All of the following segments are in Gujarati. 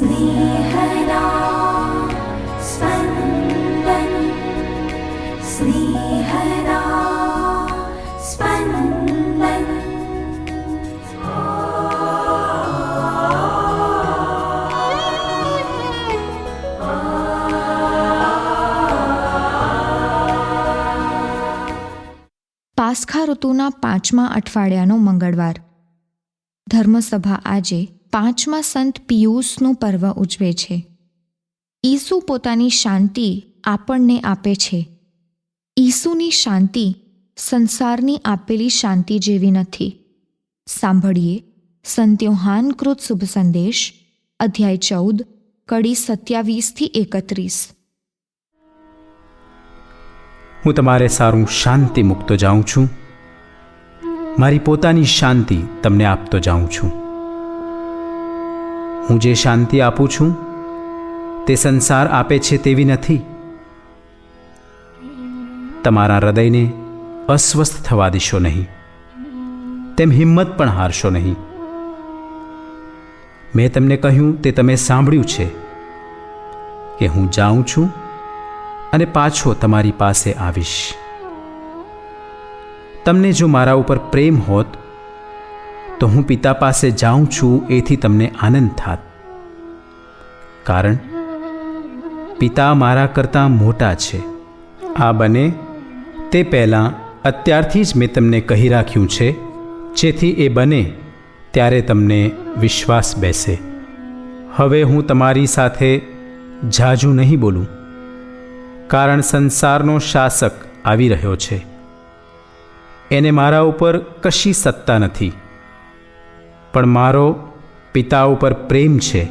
स्नेहदा स्पन्दन् स्नेहदा स्पन्दन् પાસખા ઋતુના પાંચમા અઠવાડિયાનો મંગળવાર ધર્મસભા આજે પાંચમા સંત પિયુસનું પર્વ ઉજવે છે. ઈસુ પોતાની શાંતિ આપણને આપે છે. ઈસુની શાંતિ સંસારની આપેલી શાંતિ જેવી નથી. સાંભળીએ સંત્યોહાન કૃત શુભ સંદેશ, અધ્યાય ચૌદ, કડી સત્યાવીસથી એકત્રીસ. હું તમારે સારું શાંતિ મૂકતો જાઉં છું. મારી પોતાની શાંતિ તમને આપતો જાઉં છું. હું જે શાંતિ આપું છું, તે સંસાર આપે છે તેવી નથી. તમારા હૃદયને અસ્વસ્થ થવા દેશો નહીં. તેમ હિંમત પણ હારશો નહીં. મેં તમને કહ્યું તે તમે સાંભળ્યું છે, કે હું જાઉં છું અને પાછો તમારી પાસે આવીશ. તમને જો મારા ઉપર પ્રેમ હોત તો હું પિતા પાસે જાઉં છું, એથી તમને આનંદ થાત. કારણ, પિતા મારા કરતાં મોટા છે. આ બને તે પહેલાં અત્યારથી જ મેં તમને કહી રાખ્યું છે. જેથી એ બને ત્યારે તમને વિશ્વાસ બેસે. હવે હું તમારી સાથે ઝાઝું નહીં બોલું, કારણ સંસારનો શાસક આવી રહ્યો છે. એને મારા ઉપર કશી સત્તા નથી. પણ મારો પિતા ઉપર પ્રેમ છે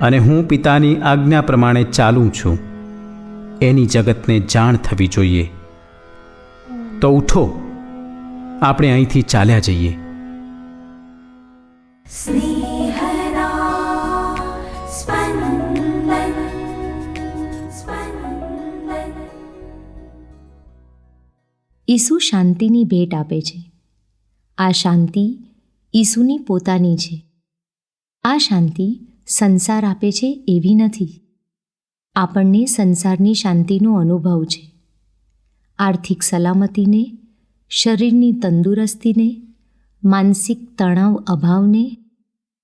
અને હું પિતાની આજ્ઞા પ્રમાણે ચાલું છું. એની જગતને જાણ થવી જોઈએ. તો ઉઠો. આપણે અહીંથી ચાલ્યા જઈએ. ઈસુ શાંતિની ભેટ આપે છે. આ શાંતિ ઈસુની પોતાની છે. આ શાંતિ સંસાર આપે છે એવી નથી. આપણને સંસારની શાંતિનો અનુભવ છે. આર્થિક સલામતીને, શરીરની તંદુરસ્તીને, માનસિક તણાવ અભાવને,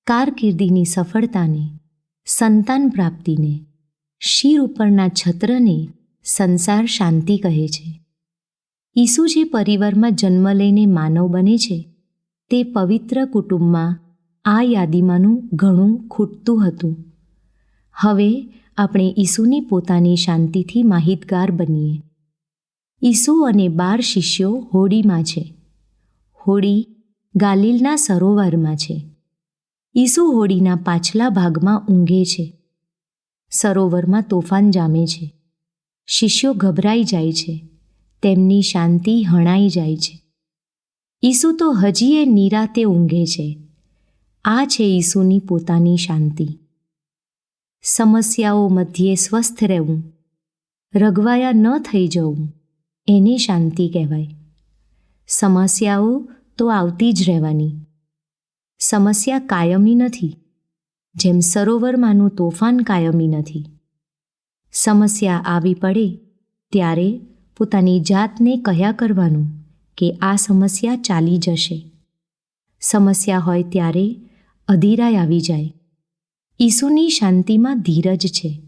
કારકિર્દીની સફળતાને, સંતાન પ્રાપ્તિને, શિર ઉપરના છત્રને સંસાર શાંતિ કહે છે. ઈસુ જે પરિવારમાં જન્મ લઈને માનવ બને છે તે પવિત્ર કુટુંબમાં આ યાદીમાંનું ઘણું ખૂટતું હતું. હવે આપણે ઈસુની પોતાની શાંતિથી માહિતગાર બનીએ. ઈસુ અને બાર શિષ્યો હોડીમાં છે. હોડી ગાલિલના સરોવરમાં છે. ઈસુ હોડીના પાછલા ભાગમાં ઊંઘે છે. સરોવરમાં તોફાન જામે છે. શિષ્યો ગભરાઈ જાય છે. તેમની શાંતિ હણાઈ જાય છે. ઈસુ તો હજી એ નિરાતે ઊંઘે છે. આ છે ઈસુની પોતાની શાંતિ. સમસ્યાઓ મધ્યે સ્વસ્થ રહેવું. રગવાયા ન થઈ જવું. એને શાંતિ કહેવાય. સમસ્યાઓ તો આવતી જ રહેવાની. સમસ્યા કાયમી નથી. જેમ સરોવરમાંનું તોફાન કાયમી નથી. સમસ્યા આવી પડે, ત્યારે પોતાની જાતને કહ્યા કરવાનું. કે આ સમસ્યા ચાલી જશે. સમસ્યા હોય ત્યારે અધીરાય આવી જાય. ઈસુની શાંતિમાં ધીરજ છે.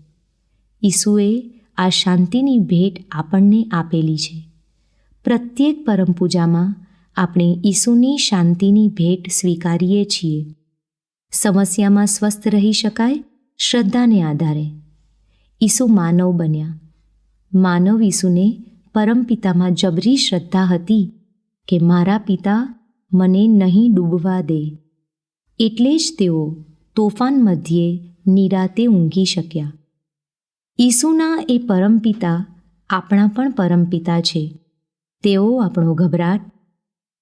ઈસુએ આ શાંતિની ભેટ આપણને આપેલી છે. પ્રત્યેક પરમ પૂજામાં આપણે ઈસુની શાંતિની ભેટ સ્વીકારીએ છીએ. સમસ્યામાં સ્વસ્થ રહી શકાય શ્રદ્ધાને આધારે. ઈસુ માનવ બન્યા. માનવ ઈસુને પરમપિતામાં જબરી શ્રદ્ધા હતી. કે મારા પિતા મને નહીં ડૂબવા દે. એટલે જ તેઓ તોફાન મધ્યે નિરાતે ઊંઘી શક્યા. ઈસુના એ પરમપિતા આપણા પણ પરમપિતા છે. તેઓ આપણો ગભરાટ,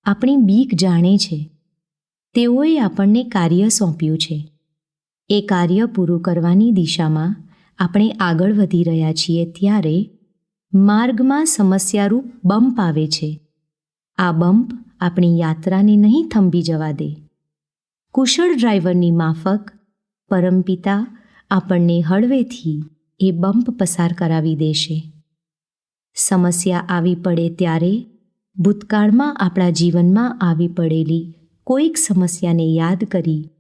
આપણી બીક જાણે છે. તેઓએ આપણને કાર્ય સોંપ્યું છે. એ કાર્ય પૂરું કરવાની દિશામાં આપણે આગળ વધી રહ્યા છીએ ત્યારે માર્ગમાં સમસ્યારૂપ બમ્પ આવે છે. આ બમ્પ આપણી યાત્રાને નહીં થંભી જવા દે. કુશળ ડ્રાઈવરની માફક પરમપિતા આપણને હળવેથી એ બમ્પ પસાર કરાવી દેશે. સમસ્યા આવી પડે ત્યારે ભૂતકાળમાં આપણા જીવનમાં આવી પડેલી કોઈક સમસ્યાને યાદ કરી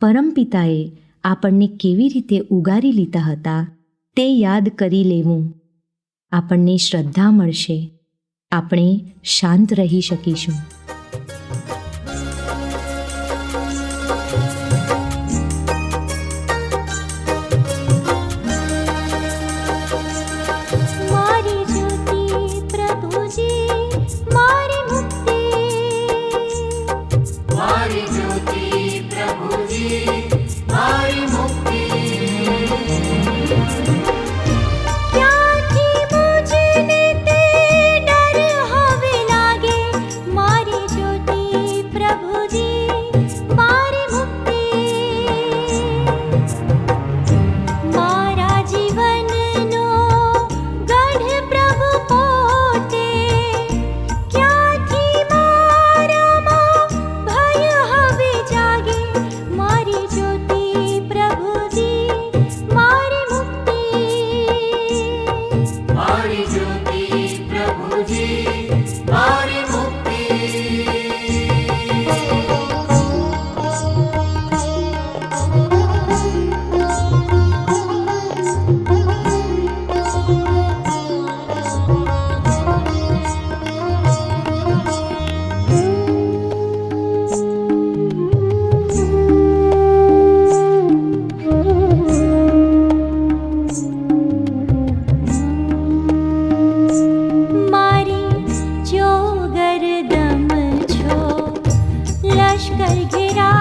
પરમપિતાએ આપણને કેવી રીતે ઉગારી લીધા હતા તે યાદ કરી લેવું આપણને શ્રદ્ધા મળશે. આપણે શાંત રહી શકીશું. कर घेरा